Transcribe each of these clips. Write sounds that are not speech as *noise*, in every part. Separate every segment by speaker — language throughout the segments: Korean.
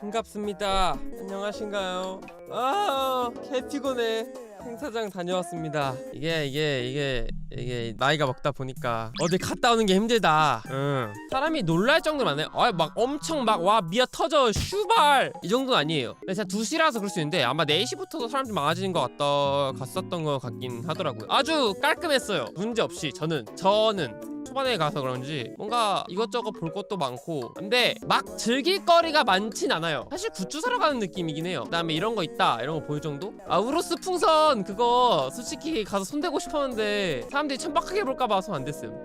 Speaker 1: 반갑습니다. 안녕하신가요? 아, 개 피곤해. 행사장 다녀왔습니다. 이게 이게 이게 이게 나이가 먹다 보니까 어디 갔다 오는 게 힘들다. 응. 사람이 놀랄 정도는 안 해요. 아, 막 엄청 막 와 미어 터져 슈발 이 정도는 아니에요. 근데 제가 2시라서 그럴 수 있는데 아마 4시부터도 사람들 많아지는 것 같다 갔었던 것 같긴 하더라고요. 아주 깔끔했어요. 문제 없이 저는 저는 초반에 가서 그런지 뭔가 이것저것 볼 것도 많고. 근데 막 즐길 거리가 많진 않아요. 사실 굿즈 사러 가는 느낌이긴 해요. 그 다음에 이런 거 있다 이런 거 보일 정도? 아 우로스 풍선 그거 솔직히 가서 손대고 싶었는데 사람들이 천박하게 볼까봐 손안 댔음.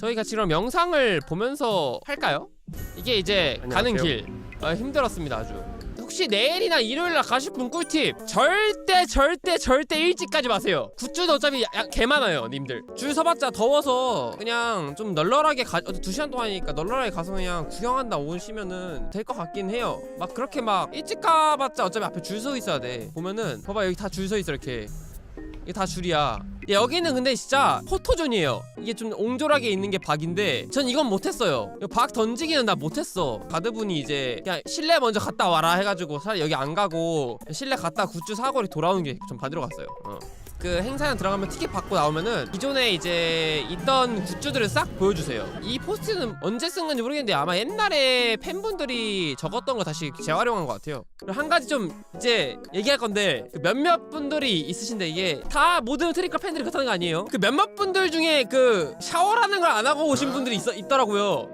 Speaker 1: 저희 같이 그럼 영상을 보면서 할까요? 이게 이제 가는
Speaker 2: 안녕하세요.
Speaker 1: 길. 아, 힘들었습니다 아주 혹시 내일이나 일요일날 가실 분 꿀팁? 절대 절대 절대 일찍 가지 마세요. 굿즈도 어차피 야- 야- 개 많아요 님들. 줄 서봤자 더워서 그냥 좀 널널하게 가 어, 두 시간 동안이니까 널널하게 가서 그냥 구경한다 오시면은 될 것 같긴 해요. 막 그렇게 막 일찍 가봤자 어차피 앞에 줄 서 있어야 돼. 보면은 봐봐 여기 다 줄 서 있어 이렇게. 이게 다 줄이야 야, 여기는 근데 진짜 포토존이에요. 이게 좀 옹졸하게 있는 게 박인데 전 이건 못했어요. 박 던지기는 나 못했어. 가드분이 이제 그냥 실내 먼저 갔다 와라 해가지고 차라리 여기 안 가고 실내 갔다 굿즈 사고 돌아오는 게 좀 받으러 갔어요. 어. 그 행사에 들어가면 티켓 받고 나오면은 기존에 이제 있던 굿즈들을 싹 보여주세요. 이 포스트는 언제 쓴 건지 모르겠는데 아마 옛날에 팬분들이 적었던 거 다시 재활용한 것 같아요. 그리고 한 가지 좀 이제 얘기할 건데 그 몇몇 분들이 있으신데 이게 다 모든 트리커 팬들이 그렇다는 거 아니에요? 그 몇몇 분들 중에 그 샤워라는 걸 안 하고 오신 분들이 있어, 있더라고요.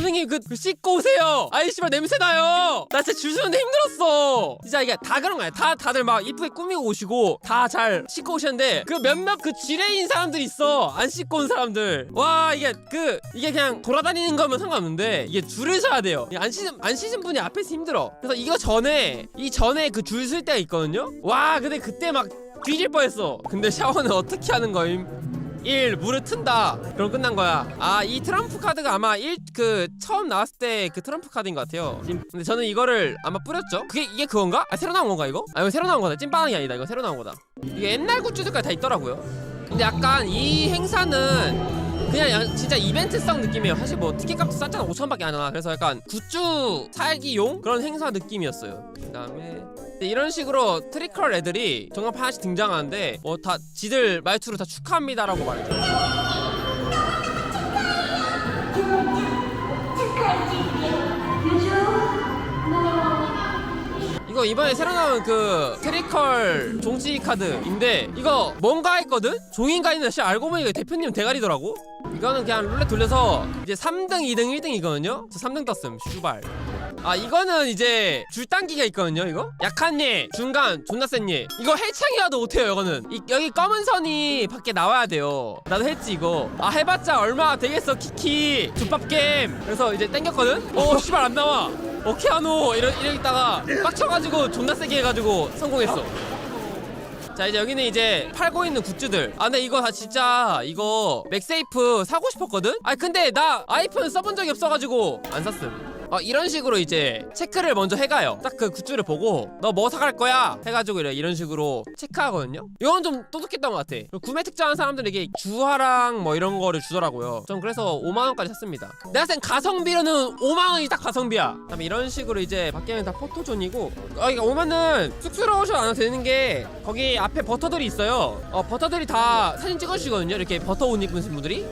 Speaker 1: 선생님 그, 그 씻고 오세요. 아이 씨발 냄새 나요. 나 진짜 줄 서는데 힘들었어. 진짜 이게 다 그런 거야. 다 다들 막 이쁘게 꾸미고 오시고 다 잘 씻고 오셨는데 그 몇몇 그 지레인 사람들 있어. 안 씻고 온 사람들. 와 이게 그 이게 그냥 돌아다니는 거면 상관없는데 이게 줄을 서야 돼요. 안 씻은 안 씻은 분이 앞에서 힘들어. 그래서 이거 전에 이 전에 그 줄 쓸 때가 있거든요? 와 근데 그때 막 뒤질 뻔했어. 근데 샤워는 어떻게 하는 거임 1. 물을 튼다. 그럼 끝난 거야. 아, 이 트럼프 카드가 아마 1, 그, 처음 나왔을 때 그 트럼프 카드인 것 같아요. 찜- 근데 저는 이거를 아마 뿌렸죠? 그게, 이게 그건가? 아, 새로 나온 건가, 이거? 아, 이거 새로 나온 거다. 찐빵이 아니다. 이거 새로 나온 거다. 이게 옛날 굿즈들까지 다 있더라고요. 근데 약간 이 행사는 그냥 야- 진짜 이벤트성 느낌이에요. 사실 뭐 티켓 값도 쌌잖아. 5천원밖에 안 하나. 그래서 약간 굿즈 살기용 그런 행사 느낌이었어요. 그 다음에 이런 식으로 트리컬 애들이 정말 하나씩 등장하는데 뭐 다 지들 말투로 다 축하합니다라고 말해줘. 이거 이번에 새로 나온 그 트리컬 종지 카드인데 이거 뭔가 했거든? 종인가 했는데 사실 알고 보니까 대표님 대가리더라고? 이거는 그냥 룰렛 돌려서 이제 3등, 2등, 1등이거든요? 저 3등 떴음, 슈발. 아 이거는 이제 줄 당기가 있거든요 이거? 약한 예 중간 존나 센예. 이거 해창이 와도 못해요 이거는. 이, 여기 검은 선이 밖에 나와야 돼요. 나도 했지 이거. 아 해봤자 얼마 되겠어 키키. 족밥 게임. 그래서 이제 땡겼거든? 오 씨발 안 나와 어케 하노 이러, 이러다가 빡쳐가지고 존나 세게 해가지고 성공했어. 자 이제 여기는 이제 팔고 있는 굿즈들. 아 근데 이거 다 진짜 이거 맥세이프 사고 싶었거든? 아 근데 나 아이폰 써본 적이 없어가지고 안 샀음 어, 이런 식으로 이제 체크를 먼저 해가요. 딱 그 굿즈를 보고 너 뭐 사갈 거야 해가지고 이래 이런 식으로 체크하거든요. 이건 좀 똑똑했던 것 같아. 구매 특정한 사람들에게 주화랑 뭐 이런 거를 주더라고요. 전 그래서 5만 원까지 샀습니다. 내가 생각 가성비로는 5만 원이 딱 가성비야. 그다음에 이런 식으로 이제 밖에는 다 포토존이고 어 이거 오면은 쑥스러우셔 안 해도 되는 게 거기 앞에 버터들이 있어요. 어 버터들이 다 사진 찍어주시거든요. 이렇게 버터 옷 입은 분들이.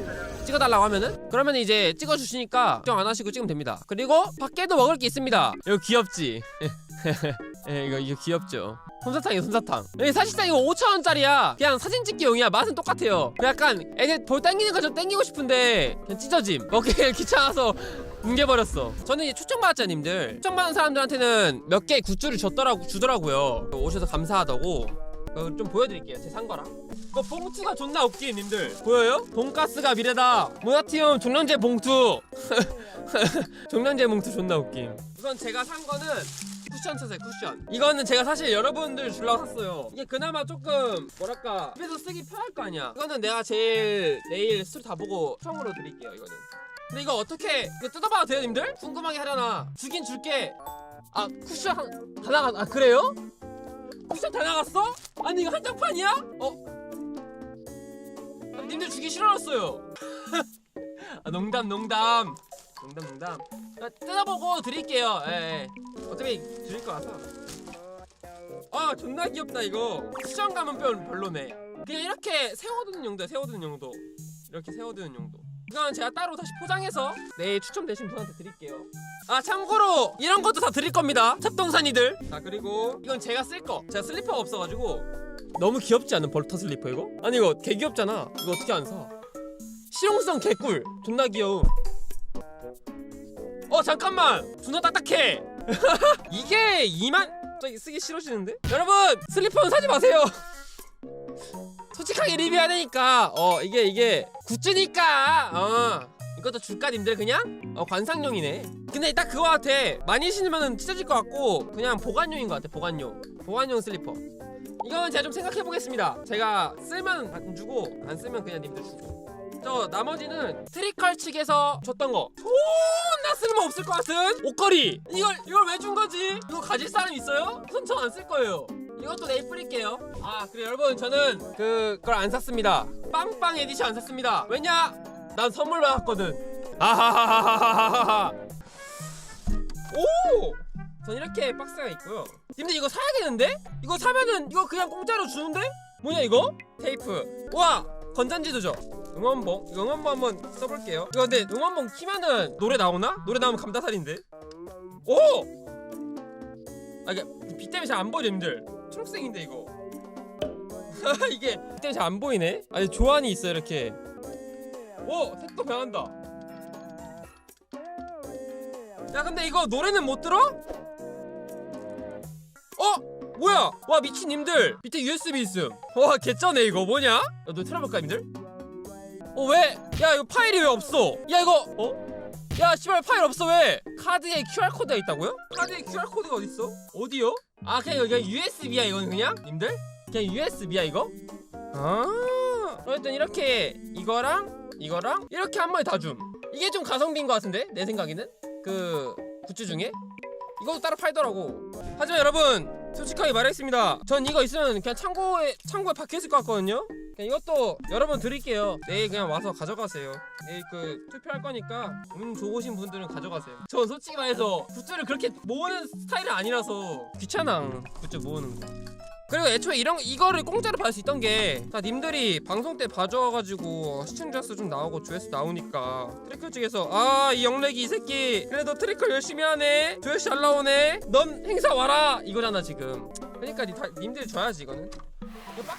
Speaker 1: 찍어달라고 하면은? 그러면 이제 찍어주시니까 걱정 안 하시고 찍으면 됩니다. 그리고 밖에도 먹을 게 있습니다. 이거 귀엽지? *laughs* 예 이거 이거 귀엽죠. 솜사탕이에요 솜사탕. 여기 사실상 이거 5천원짜리야. 그냥 사진 찍기용이야. 맛은 똑같아요. 그 약간 애들 볼 당기는 거 좀 당기고 싶은데 그냥 찢어짐. 먹기 *laughs* 귀찮아서 뭉개버렸어. 저는 이제 초청받았잖아 님들. 초청받은 사람들한테는 몇개 굿즈를 줬더라고 주더라고요. 오셔서 감사하다고 어, 좀 보여드릴게요 제산 거랑. 이거 봉투가 존나 웃긴 님들. 보여요? 돈가스가 미래다. 모나티움 종량제 봉투. *laughs* 종량제 봉투 존나 웃김 이건 제가 산 거는 쿠션 쳤어요 쿠션. 이거는 제가 사실 여러분들 주려고 샀어요. 이게 그나마 조금 뭐랄까 집에서 쓰기 편할 거 아니야. 이거는 내가 제일 내일 술 다 보고 총으로 드릴게요 이거는. 근데 이거 어떻게 이거 뜯어봐도 돼요 님들? 궁금하게 하려나. 주긴 줄게. 아 쿠션 한, 다 나가 아 그래요? 쿠션 다 나갔어? 아니 이거 한정판이야? 어? 아, 님들 주기 싫어졌어요. *laughs* 아 농담 농담. 농담 농담. 아, 뜯어보고 드릴게요. 예, 예. 어차피 드릴 거라서 아 존나 귀엽다 이거. 수정감은 별, 별로네. 그냥 이렇게 세워두는 용도야 세워두는 용도. 이렇게 세워두는 용도 이건 제가 따로 다시 포장해서 내일 추첨되신 분한테 드릴게요. 아 참고로 이런 것도 다 드릴 겁니다. 첩동산이들. 자 그리고 이건 제가 쓸 거. 제가 슬리퍼가 없어가지고 너무 귀엽지 않은 벌터 슬리퍼 이거? 아니 이거 개 귀엽잖아. 이거 어떻게 안 사? 실용성 개꿀. 존나 귀여움. 어 잠깐만. 존나 딱딱해. *laughs* 이게 2만? 저기 쓰기 싫으시는데? 여러분 슬리퍼는 사지 마세요 *laughs* 솔직하게 리뷰해야 되니까. 어 이게 이게 굿즈니까. 어. 이것도 줄까 님들 그냥? 어 관상용이네. 근데 딱 그거 같아. 많이 신으면 찢어질 것 같고 그냥 보관용인 것 같아 보관용. 보관용 슬리퍼. 이건 제가 좀 생각해 보겠습니다. 제가 쓰면 안 주고 안 쓰면 그냥 님들 주고. 저 나머지는 트리컬 측에서 줬던 거. 존나 쓸모 없을 것 같은 옷걸이. 이걸 이걸 왜 준 거지? 이거 가질 사람 있어요? 우선 저안 쓸 거예요. 이것도 내일 뿌릴게요. 아 그래 여러분 저는 그 그걸 안 샀습니다. 빵빵 에디션 안 샀습니다. 왜냐? 난 선물 받았거든. 아하하하하하하. 오! 전 이렇게 박스가 있고요. 님들 이거 사야겠는데? 이거 사면은 이거 그냥 공짜로 주는데? 뭐냐 이거? 테이프. 와 건전지도 줘. 응원봉 이거 응원봉 한번 써볼게요. 이거 근데 응원봉 키면은 노래 나오나? 노래 나오면 감다살인데. 오! 아 이게 빛 때문에 잘 안 보여 님들. 초록색인데 이거. *laughs* 이게 빛 때문에 잘안 보이네. 아니 조안이 있어 이렇게. 오 색도 변한다. 야 근데 이거 노래는 못 들어? 어? 뭐야? 와 미친 님들 밑에 USB 있음 와 개쩌네 이거 뭐냐? 야, 너 틀어볼까 님들? 어 왜? 야 이거 파일이 왜 없어? 야 이거 어? 야 씨발 파일 없어 왜? 카드에 QR코드가 있다고요? 카드에 QR코드가 어딨어? 어디요? 아 그냥 이거 그냥 USB야 이건 그냥? 님들? 그냥 USB야 이거? 아 어쨌든 이렇게 이거랑 이거랑 이렇게 한 번에 다 줌 이게 좀 가성비인 것 같은데 내 생각에는 그 굿즈 중에 이것도 따로 팔더라고 하지만 여러분 솔직하게 말하겠습니다. 전 이거 있으면 그냥 창고에 창고에 박혀있을 것 같거든요? 이것도 여러분 드릴게요. 내일 그냥 와서 가져가세요. 내일 그 투표할 거니까 운 좋으신 분들은 가져가세요. 전 솔직히 말해서 굿즈를 그렇게 모으는 스타일은 아니라서 귀찮아. 굿즈 모으는 거 그리고 애초에 이런 이거를 공짜로 받을 수 있던 게 다 님들이 방송 때 봐줘가지고 시청자 수 좀 나오고 조회수 나오니까 트리클 측에서 아 이 영렉이 이 새끼 그래도 트리클 열심히 하네 조회수 잘 나오네 넌 행사 와라 이거잖아 지금. 그러니까 니 다, 님들이 줘야지 이거는. 이거